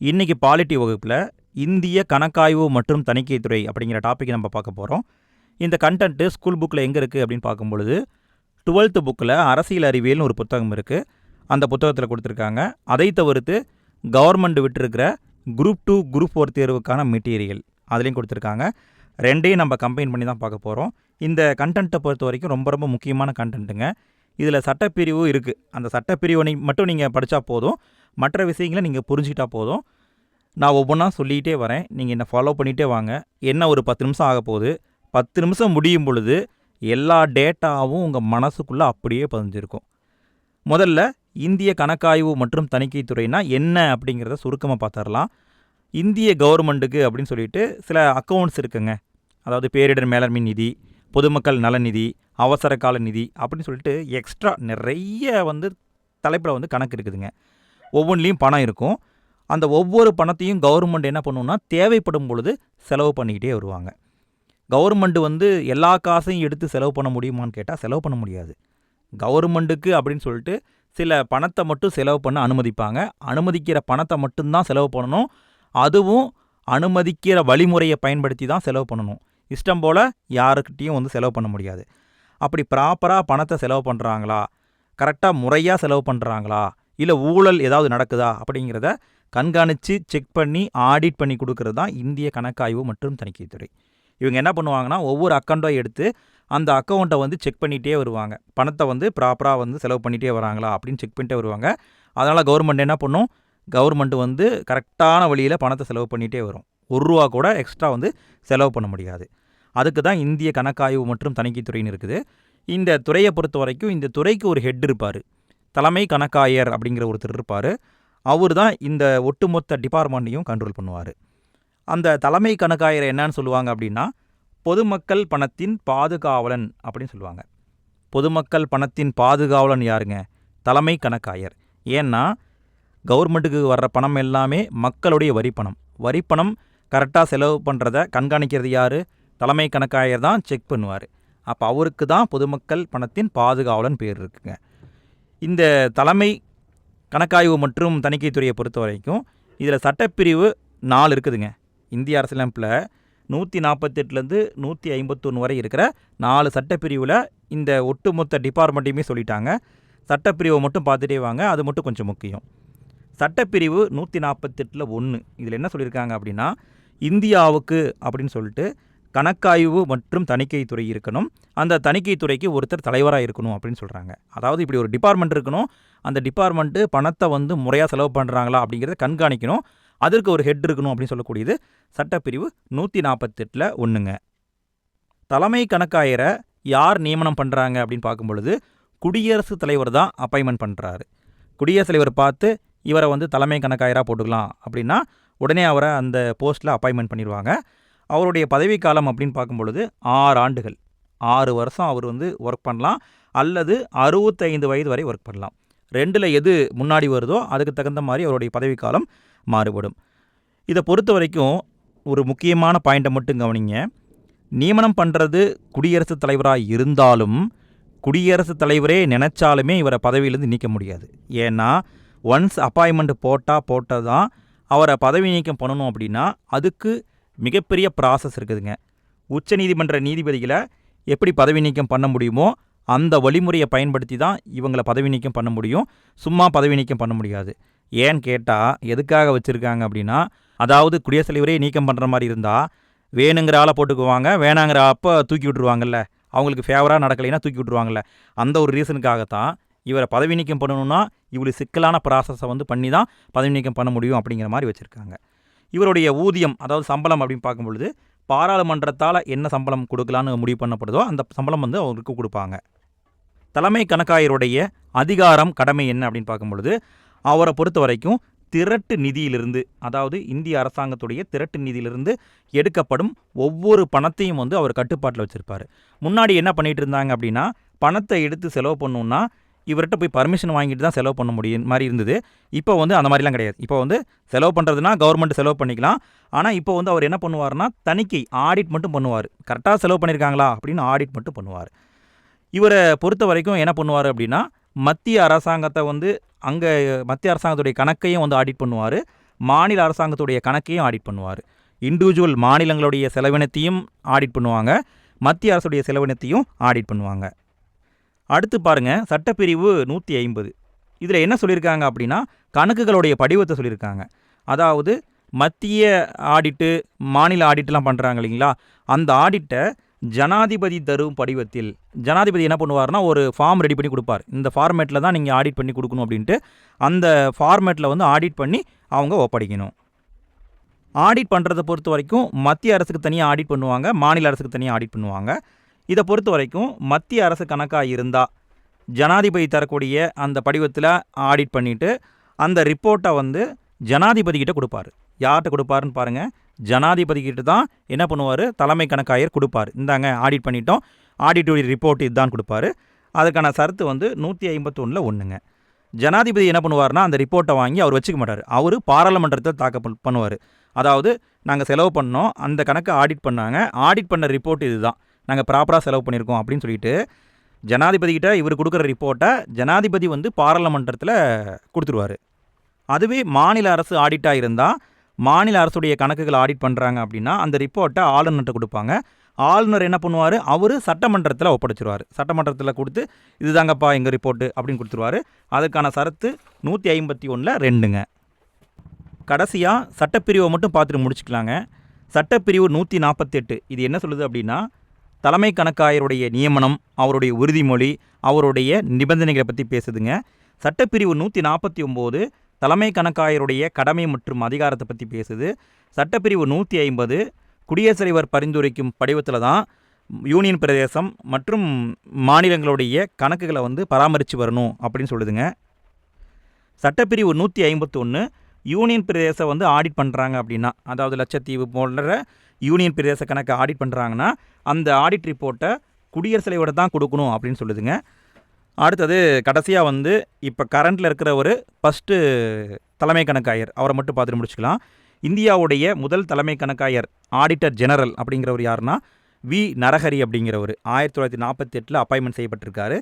இன்றைக்கி பாலிட்டி வகுப்பில் இந்திய கணக்காய்வு மற்றும் தணிக்கைத்துறை அப்படிங்கிற டாப்பிக்கை நம்ம பார்க்க போகிறோம் இந்த கண்டென்ட்டு ஸ்கூல் புக்கில் எங்கே இருக்குது அப்படின்னு பார்க்கும்பொழுது டுவெல்த்து புக்கில் அரசியல் அறிவியல்னு ஒரு புத்தகம் இருக்குது அந்த புத்தகத்தில் கொடுத்துருக்காங்க. அதை தவிர்த்து கவர்மெண்ட் விட்டுருக்கிற குரூப் டூ குரூப் ஃபோர் தேர்வுக்கான மெட்டீரியல் அதுலேயும் கொடுத்துருக்காங்க. ரெண்டையும் நம்ம கம்பைன் பண்ணி தான் பார்க்க போகிறோம் இந்த கண்டென்ட்டை பொறுத்த வரைக்கும் ரொம்ப ரொம்ப முக்கியமான கண்டென்ட்டுங்க இதில் சட்டப்பிரிவு இருக்குது அந்த சட்டப்பிரிவினை மட்டும் நீங்கள் படித்தா போதும். மற்ற விஷயங்களை நீங்கள் புரிஞ்சுக்கிட்டா போதும். நான் ஒவ்வொன்றா சொல்லிக்கிட்டே வரேன். நீங்கள் என்னை ஃபாலோ பண்ணிகிட்டே வாங்க. என்ன ஒரு பத்து நிமிஷம் ஆக போகுது? பத்து நிமிஷம் முடியும் பொழுது எல்லா டேட்டாவும் உங்கள் மனசுக்குள்ளே அப்படியே பதிஞ்சிருக்கும். முதல்ல இந்திய கணக்காய்வு மற்றும் தணிக்கைத்துறைனா என்ன அப்படிங்கிறத சுருக்கமாக பார்த்துடலாம் இந்திய கவர்மெண்ட்டுக்கு அப்படின்னு சொல்லிட்டு சில அக்கௌண்ட்ஸ் இருக்குங்க. அதாவது பேரிடர் மேலாண்மை நிதி பொதுமக்கள் நலநிதி அவசர கால நிதி அப்படின்னு சொல்லிட்டு எக்ஸ்ட்ரா நிறைய வந்து தலைப்பில் வந்து கணக்கு இருக்குதுங்க. ஒவ்வொன்றிலையும் பணம் இருக்கும். அந்த ஒவ்வொரு பணத்தையும் கவர்மெண்ட் என்ன பண்ணுன்னா தேவைப்படும் பொழுது செலவு பண்ணிக்கிட்டே வருவாங்க. கவர்மெண்ட்டு வந்து எல்லா காசையும் எடுத்து செலவு பண்ண முடியுமான்னு கேட்டால் செலவு பண்ண முடியாது. கவர்மெண்ட்டுக்கு அப்படின்னு சொல்லிட்டு சில பணத்தை மட்டும் செலவு பண்ண அனுமதிப்பாங்க. அனுமதிக்கிற பணத்தை மட்டும்தான் செலவு பண்ணணும். அதுவும் அனுமதிக்கிற வழிமுறையை பயன்படுத்தி தான் செலவு பண்ணணும். இஷ்டம் போல் யாருக்கிட்டேயும் வந்து செலவு பண்ண முடியாது. அப்படி ப்ராப்பராக பணத்தை செலவு பண்ணுறாங்களா கரெக்டாக முறையாக செலவு பண்ணுறாங்களா இல்லை ஊழல் ஏதாவது நடக்குதா? அப்படிங்கிறத கண்காணித்து செக் பண்ணி ஆடிட் பண்ணி கொடுக்கறது தான் இந்திய கணக்காய்வு மற்றும் தணிக்கைத்துறை. இவங்க என்ன பண்ணுவாங்கன்னா ஒவ்வொரு அக்கௌண்ட்டை எடுத்து அந்த அக்கௌண்ட்டை வந்து செக் பண்ணிகிட்டே வருவாங்க. பணத்தை வந்து ப்ராப்பராக வந்து செலவு பண்ணிகிட்டே வராங்களா? அப்படின்னு செக் பண்ணிட்டே வருவாங்க. அதனால் கவர்மெண்ட் என்ன பண்ணும்? கவர்மெண்ட் வந்து கரெக்டான வழியில் பணத்தை செலவு பண்ணிகிட்டே வரும். ஒரு ரூபா கூட எக்ஸ்ட்ரா வந்து செலவு பண்ண முடியாது. அதுக்கு தான் இந்திய கணக்காய்வு மற்றும் தணிக்கைத்துறைன்னு இருக்குது. இந்த துறையை பொறுத்த வரைக்கும் இந்த துறைக்கு ஒரு ஹெட் இருப்பார். தலைமை கணக்காயர் அப்படிங்கிற ஒருத்தர் இருப்பார். அவர் தான் இந்த ஒட்டுமொத்த டிபார்ட்மெண்ட்டையும் கண்ட்ரோல் பண்ணுவார். அந்த தலைமை கணக்காயரை என்னன்னு சொல்லுவாங்க அப்படின்னா பொதுமக்கள் பணத்தின் பாதுகாவலன் அப்படின்னு சொல்லுவாங்க. பொதுமக்கள் பணத்தின் பாதுகாவலன் யாருங்க? தலைமை கணக்காயர். ஏன்னா கவர்மெண்ட்டுக்கு வர்ற பணம் எல்லாமே மக்களுடைய வரிப்பணம். வரிப்பணம் கரெக்டாக செலவு பண்ணுறத கண்காணிக்கிறது யார்? தலைமை கணக்காயர் தான் செக் பண்ணுவார். அப்போ அவருக்கு தான் பொதுமக்கள் பணத்தின் பாதுகாவலன் பேர் இருக்குங்க. இந்த தலைமை கணக்காய்வு மற்றும் தணிக்கைத்துறையை பொறுத்த வரைக்கும் இதில் சட்டப்பிரிவு நாலு இருக்குதுங்க. இந்திய அரசியலமைப்பில் நூற்றி நாற்பத்தெட்டுலேருந்து நூற்றி ஐம்பத்தொன்று வரை இருக்கிற நாலு சட்டப்பிரிவில் இந்த ஒட்டுமொத்த டிபார்ட்மெண்ட்டையுமே சொல்லிட்டாங்க. சட்டப்பிரிவை மட்டும் பார்த்துட்டே வாங்க அது மட்டும் கொஞ்சம் முக்கியம். சட்டப்பிரிவு நூற்றி நாற்பத்தெட்டில் ஒன்று இதில் என்ன சொல்லியிருக்காங்க அப்படின்னா இந்தியாவுக்கு அப்படின்னு சொல்லிட்டு கணக்காய்வு மற்றும் தணிக்கைத்துறை இருக்கணும். அந்த தணிக்கைத்துறைக்கு ஒருத்தர் தலைவராக இருக்கணும் அப்படின்னு சொல்கிறாங்க அதாவது இப்படி ஒரு டிபார்ட்மெண்ட் இருக்கணும். அந்த டிபார்ட்மெண்ட்டு பணத்தை வந்து முறையாக செலவு பண்ணுறாங்களா அப்படிங்கிறத கண்காணிக்கணும். அதற்கு ஒரு ஹெட் இருக்கணும் அப்படின்னு சொல்லக்கூடியது சட்டப்பிரிவு நூற்றி நாற்பத்தெட்டில் ஒன்றுங்க தலைமை கணக்காயரை யார் நியமனம் பண்ணுறாங்க அப்படின்னு பார்க்கும் பொழுது குடியரசுத் தலைவர் தான் அப்பாயின்மெண்ட் பண்ணுறாரு குடியரசுத் தலைவர் பார்த்து இவரை வந்து தலைமை கணக்காயராக போட்டுக்கலாம் அப்படின்னா உடனே அவரை அந்த போஸ்ட்டில் அப்பாயின்மெண்ட் பண்ணிடுவாங்க. அவருடைய பதவிக்காலம் அப்படின்னு பார்க்கும்பொழுது ஆறு ஆண்டுகள். ஆறு வருஷம் அவர் வந்து ஒர்க் பண்ணலாம். அல்லது அறுபத்தைந்து வயது வரை ஒர்க் பண்ணலாம். ரெண்டில் எது முன்னாடி வருதோ அதுக்கு தகுந்த மாதிரி அவருடைய பதவிக்காலம் மாறுபடும். இதை பொறுத்த வரைக்கும் ஒரு முக்கியமான பாயிண்ட்டை மட்டும் கவனிங்க. நியமனம் பண்ணுறது குடியரசுத் தலைவராக இருந்தாலும் குடியரசுத் தலைவரே நினச்சாலுமே இவரை பதவியிலேருந்து நீக்க முடியாது. ஏன்னா ஒன்ஸ் அப்பாயின்மெண்ட் போட்டால் போட்டால் தான் அவரை பதவி நீக்கம் பண்ணணும் அப்படின்னா அதுக்கு மிகப்பெரிய ப்ராசஸ் இருக்குதுங்க. உச்ச நீதிமன்ற நீதிபதிகளை எப்படி பதவி நீக்கம் பண்ண முடியுமோ அந்த வழிமுறையை பயன்படுத்தி தான் இவங்களை பதவி நீக்கம் பண்ண முடியும். சும்மா பதவி நீக்கம் பண்ண முடியாது. ஏன்னு கேட்டால் எதுக்காக வச்சுருக்காங்க அப்படின்னா அதாவது குடியரசுத் தலைவரே நீக்கம் பண்ணுற மாதிரி இருந்தால் வேணுங்கிற ஆளை போட்டுக்குவாங்க வேணாங்கிற அப்போ தூக்கி விட்ருவாங்கல்ல அவங்களுக்கு ஃபேவராக நடக்கலைன்னா தூக்கி விட்ருவாங்கல்ல அந்த ஒரு ரீசனுக்காகத்தான் இவரை பதவி நீக்கம் பண்ணணும்னா இவ்வளோ சிக்கலான ப்ராசஸை வந்து பண்ணி தான் பதவி நீக்கம் பண்ண முடியும் அப்படிங்கிற மாதிரி வச்சுருக்காங்க. இவருடைய ஊதியம் அதாவது சம்பளம் அப்படின்னு பார்க்கும் பொழுது பாராளுமன்றத்தால் என்ன சம்பளம் கொடுக்கலான்னு முடிவு பண்ணப்படுதோ அந்த சம்பளம் வந்து அவருக்கு கொடுப்பாங்க. தலைமை கணக்காயருடைய அதிகாரம் கடமை என்ன அப்படின்னு பார்க்கும் பொழுது அவரை பொறுத்த வரைக்கும் திரட்டு நிதியிலிருந்து அதாவது இந்திய அரசாங்கத்துடைய திரட்டு நிதியிலிருந்து எடுக்கப்படும் ஒவ்வொரு பணத்தையும் வந்து அவர் கட்டுப்பாட்டில் வச்சுருப்பார். முன்னாடி என்ன பண்ணிகிட்டு இருந்தாங்க அப்படின்னா பணத்தை எடுத்து செலவு பண்ணணுன்னா இவர்கிட்ட போய் பர்மிஷன் வாங்கிட்டு தான் செலவு பண்ண முடியும் மாதிரி இருந்தது. இப்போ வந்து அந்த மாதிரிலாம் கிடையாது. இப்போ வந்து செலவு பண்ணுறதுனா கவர்மெண்ட் செலவு பண்ணிக்கலாம். ஆனால் இப்போ வந்து அவர் என்ன பண்ணுவார்னா தணிக்கை ஆடிட் மட்டும் பண்ணுவார். கரெக்டாக செலவு பண்ணியிருக்காங்களா அப்படின்னு ஆடிட் மட்டும் பண்ணுவார். இவரை பொறுத்த வரைக்கும் என்ன பண்ணுவார் அப்படின்னா மத்திய அரசாங்கத்தை வந்து அங்கே மத்திய அரசாங்கத்துடைய கணக்கையும் வந்து ஆடிட் பண்ணுவார். மாநில அரசாங்கத்துடைய கணக்கையும் ஆடிட் பண்ணுவார். இண்டிவிஜுவல் மாநிலங்களுடைய செலவினத்தையும் ஆடிட் பண்ணுவாங்க. மத்திய அரசுடைய செலவினத்தையும் ஆடிட் பண்ணுவாங்க. அடுத்து பாருங்கள் சட்டப்பிரிவு நூற்றி ஐம்பது இதில் என்ன சொல்லியிருக்காங்க அப்படின்னா கணக்குகளுடைய படிவத்தை சொல்லியிருக்காங்க அதாவது மத்திய ஆடிட்டு மாநில ஆடிட்லாம் பண்ணுறாங்க இல்லைங்களா? அந்த ஆடிட்டை ஜனாதிபதி தரும் படிவத்தில் ஜனாதிபதி என்ன பண்ணுவார்னா ஒரு ஃபார்ம் ரெடி பண்ணி கொடுப்பார். இந்த ஃபார்மேட்டில் தான் நீங்கள் ஆடிட் பண்ணி கொடுக்கணும் அப்படின்ட்டு அந்த ஃபார்மேட்டில் வந்து ஆடிட் பண்ணி அவங்க ஒப்படைக்கணும். ஆடிட் பண்ணுறதை பொறுத்த வரைக்கும் மத்திய அரசுக்கு தனியாக ஆடிட் பண்ணுவாங்க மாநில அரசுக்கு தனியாக ஆடிட் பண்ணுவாங்க. இதை பொறுத்த வரைக்கும் மத்திய அரசு கணக்காக இருந்தால் ஜனாதிபதி தரக்கூடிய அந்த படிவத்தில் ஆடிட் பண்ணிவிட்டு அந்த ரிப்போர்ட்டை வந்து ஜனாதிபதிக்கிட்ட கொடுப்பாரு. யார்கிட்ட கொடுப்பாருன்னு பாருங்கள் ஜனாதிபதி கிட்ட தான் என்ன பண்ணுவார்? தலைமை கணக்காயர் கொடுப்பார். இந்தாங்க ஆடிட் பண்ணிட்டோம். ஆடிட்டோடைய ரிப்போர்ட் இதுதான் கொடுப்பாரு. அதுக்கான சரத்து வந்து நூற்றி ஐம்பத்தொன்னில் ஒன்றுங்க ஜனாதிபதி என்ன பண்ணுவார்னா அந்த ரிப்போர்ட்டை வாங்கி அவர் வச்சுக்க மாட்டார். அவர் பாராளுமன்றத்தில் தாக்கல் பண்ணுவார். அதாவது நாங்கள் செலவு பண்ணோம். அந்த கணக்கை ஆடிட் பண்ணாங்க. ஆடிட் பண்ண ரிப்போர்ட் இதுதான். நாங்கள் ப்ராப்பராக செலவு பண்ணியிருக்கோம் அப்படின்னு சொல்லிட்டு ஜனாதிபதிக்கிட்ட இவர் கொடுக்குற ரிப்போர்ட்டை ஜனாதிபதி வந்து பாராளுமன்றத்தில் கொடுத்துருவாரு. அதுவே மாநில அரசு ஆடிட்டாக இருந்தால் மாநில அரசுடைய கணக்குகளை ஆடிட் பண்ணுறாங்க அப்படின்னா அந்த ரிப்போர்ட்டை ஆளுநர்கிட்ட கொடுப்பாங்க. ஆளுநர் என்ன பண்ணுவார்? அவர் சட்டமன்றத்தில் ஒப்படைச்சிருவார். சட்டமன்றத்தில் கொடுத்து இதுதாங்கப்பா எங்கள் ரிப்போர்ட்டு அப்படின்னு கொடுத்துருவாரு. அதுக்கான சரத்து நூற்றி ஐம்பத்தி ஒன்றில் ரெண்டுங்க. கடைசியாக சட்டப்பிரிவை மட்டும் பார்த்துட்டு முடிச்சுக்கலாங்க. சட்டப்பிரிவு நூற்றி நாற்பத்தெட்டு இது என்ன சொல்லுது அப்படின்னா தலைமை கணக்காயருடைய நியமனம் அவருடைய உறுதிமொழி அவருடைய நிபந்தனைகளை பற்றி பேசுதுங்க. சட்டப்பிரிவு நூற்றி நாற்பத்தி ஒம்பது தலைமை கணக்காயருடைய கடமை மற்றும் அதிகாரத்தை பற்றி பேசுது. சட்டப்பிரிவு நூற்றி ஐம்பது குடியரசுத் தலைவர் பரிந்துரைக்கும் படிவத்தில் தான் யூனியன் பிரதேசம் மற்றும் மாநிலங்களுடைய கணக்குகளை வந்து பராமரித்து வரணும் அப்படின்னு சொல்லுதுங்க. சட்டப்பிரிவு நூற்றி ஐம்பத்தொன்று யூனியன் பிரதேசம் வந்து ஆடிட் பண்ணுறாங்க அப்படின்னா அதாவது லட்சத்தீவு போன்ற யூனியன் பிரதேச கணக்கை ஆடிட் பண்ணுறாங்கன்னா அந்த ஆடிட் ரிப்போர்ட்டை குடியரசு தலைவரை தான் கொடுக்கணும் அப்படின்னு சொல்லுதுங்க. அடுத்தது கடைசியாக வந்து இப்போ கரண்டில் இருக்கிற ஒரு ஃபஸ்ட்டு தலைமை கணக்காயர் அவரை மட்டும் பார்த்துட்டு முடிச்சுக்கலாம். இந்தியாவுடைய முதல் தலைமை கணக்காயர் ஆடிட்டர் ஜெனரல் அப்படிங்கிறவர் யாருன்னா வி நரஹரி அப்படிங்கிறவர். ஆயிரத்தி தொள்ளாயிரத்தி நாற்பத்தி எட்டில் அப்பாயின்மெண்ட் செய்யப்பட்டிருக்காரு.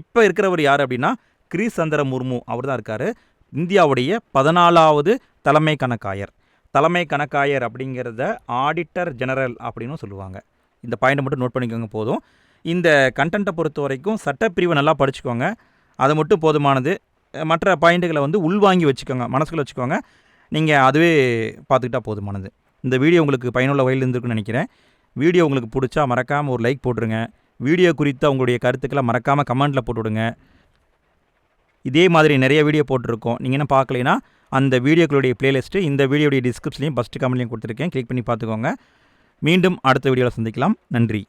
இப்போ இருக்கிறவர் யார் அப்படின்னா கிரீஸ் சந்திர முர்மு அவர் தான் இருக்கார். இந்தியாவுடைய பதினாலாவது தலைமை கணக்காயர். தலைமை கணக்காயர் அப்படிங்கிறத ஆடிட்டர் ஜெனரல் அப்படின்னு சொல்லுவாங்க. இந்த பாயிண்ட்டை மட்டும் நோட் பண்ணிக்கோங்க போதும். இந்த கண்டென்ட்டை பொறுத்த வரைக்கும் சட்டப்பிரிவை நல்லா படிச்சுக்கோங்க. அது மட்டும் போதுமானது. மற்ற பாயிண்ட்டுகளை வந்து உள்வாங்கி வச்சுக்கோங்க மனசுக்குள்ள வச்சுக்கோங்க. நீங்கள் அதுவே பார்த்துக்கிட்டா போதுமானது. இந்த வீடியோ உங்களுக்கு பயனுள்ள வகையில் இருந்திருக்குன்னு நினைக்கிறேன். வீடியோ உங்களுக்கு பிடிச்சா மறக்காமல் ஒரு லைக் போட்டுருங்க. வீடியோ குறித்த உங்களுடைய கருத்துக்களை மறக்காமல் கமெண்ட்டில் போட்டுவிடுங்க. இதே மாதிரி நிறைய வீடியோ போட்டிருக்கோம். நீங்கள் என்ன பார்க்கலைன்னா அந்த வீடியோக்களுடைய பிளேலிஸ்ட்டு இந்த வீடியோடைய டிஸ்கிரிப்ஷன்லையும் ஃபஸ்ட்டு கமெண்ட்லையும் கொடுத்துருக்கேன். கிளிக் பண்ணி பார்த்துக்கோங்க. மீண்டும் அடுத்த வீடியோவில் சந்திக்கலாம். நன்றி.